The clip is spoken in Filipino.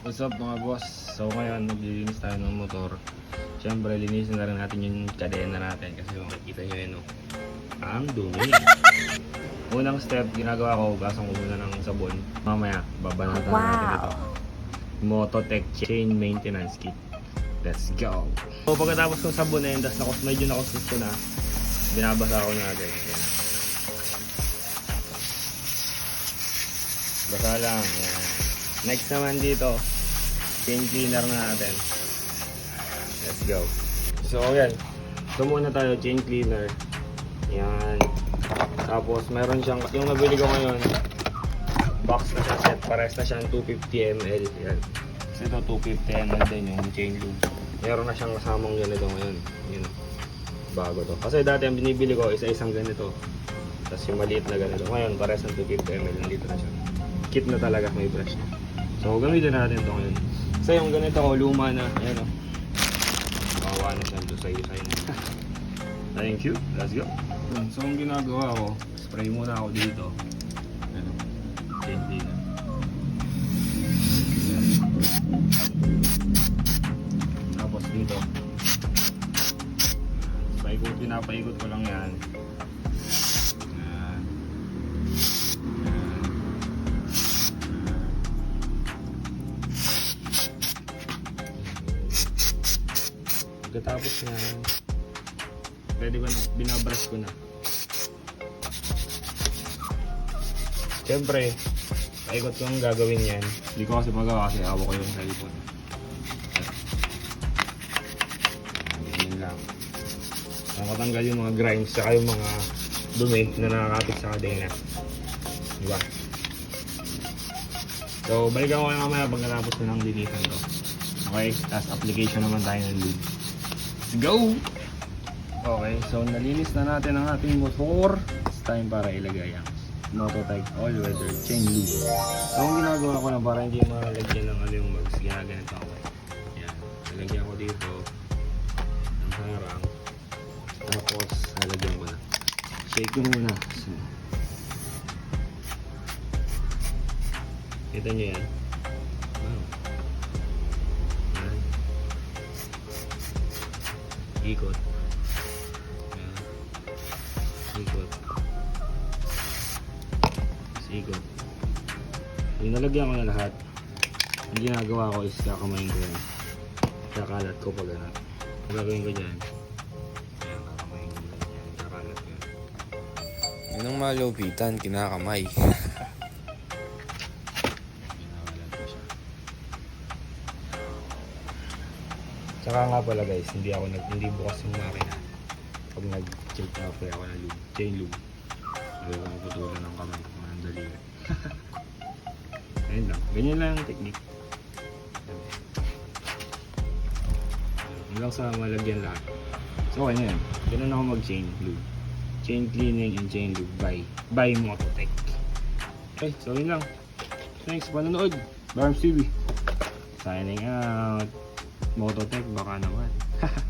What's up mga boss? So ngayon maglilinis tayo ng motor. Siyempre linisin na rin natin yung kadena natin kasi makikita nyo yun oh. Ang dumi. Unang step, ginagawa ko, gasang ko muna ng sabon. Mamaya, babanatan natin ito. Mototech Chain Maintenance Kit. Let's go! So pagkatapos kong sabunin, tas nakos, medyo nakustos ko na, binabasa ko na agad. Yan. Basa lang. Yan. Next naman dito, chain cleaner na natin. Let's go. So, yan. Ito muna tayo, chain cleaner. Yan. Tapos, meron siyang, yung nabili ko ngayon, box na siya set. Pares na siyang 250 ml. Yan. Kasi ito, 250 ml din yung chain lube. Meron na siyang kasamang ganito ngayon. Yun. Bago to. Kasi dati ang binibili ko, isa-isang ganito. Tapos yung maliit na ganito. Ngayon, pares ng 250 ml. Nandito na siya. Kit na talaga, may brush na. So, gamitin natin ito ngayon. Kasi yung ganito ko, luma na. Ayan o. Bawa na siya doon sa isayin. Thank you. Let's go. Yun, So, ang ginagawa ko, spray muna ako dito. Ano? Chain cleaner. Ayan. Tapos dito. Paikot, pinapaikot ko lang yan. Pagkatapos na, pwede ko na, binabrush ko na. Siyempre, paikot ko ang gagawin yan. Hindi ko kasi magawa kasi hawak ko yung cellphone. Ganyan lang. Nakatanggal yung mga grinds saka yung mga dumi na nakakapit sa kadena. Diba? So, balikan ko kayo mamaya pagkatapos ko ng linisan to. Okay, tapos application naman tayo ng lube. Let's go! Okay, so nalinis na natin ang ating motor. It's time para ilagay ang Mototech All-Weather Chain Lube. So, ang ginagawa ko na para hindi malagyan ng ano yung mags, ginaganito ako. Yan, nalagyan ko dito ng harang. Tapos, nalagyan ko na. Shake ko muna. So, kita nyo yan? Ikot. Yan. Ikot. Tapos ikot. Yung nalagyan ko na lahat, ang ginagawa ko is kakamayin ko yan. Kakalat ko pag ano. Gagawin ko dyan. Ayan, kakamayin ko yan. Yan, Kakalat ko yan. Yun ang malupitan, kinakamay. Tsaka nga pala guys, hindi ako nag hindi bukas yung makina. Pag nag-check na ako ako ng lube, chain lube. Ayaw ko maputulan ng kamay, mga daliri. Ayun lang, ganyan lang ang technique. Hanggang sa malagyan lahat. So okay na yan. Ganun ako mag-chain lube. Chain cleaning and chain lube by, by Mototech. Okay, so yun lang. Thanks panonood. Barms TV. Signing out. Mototech baka naman.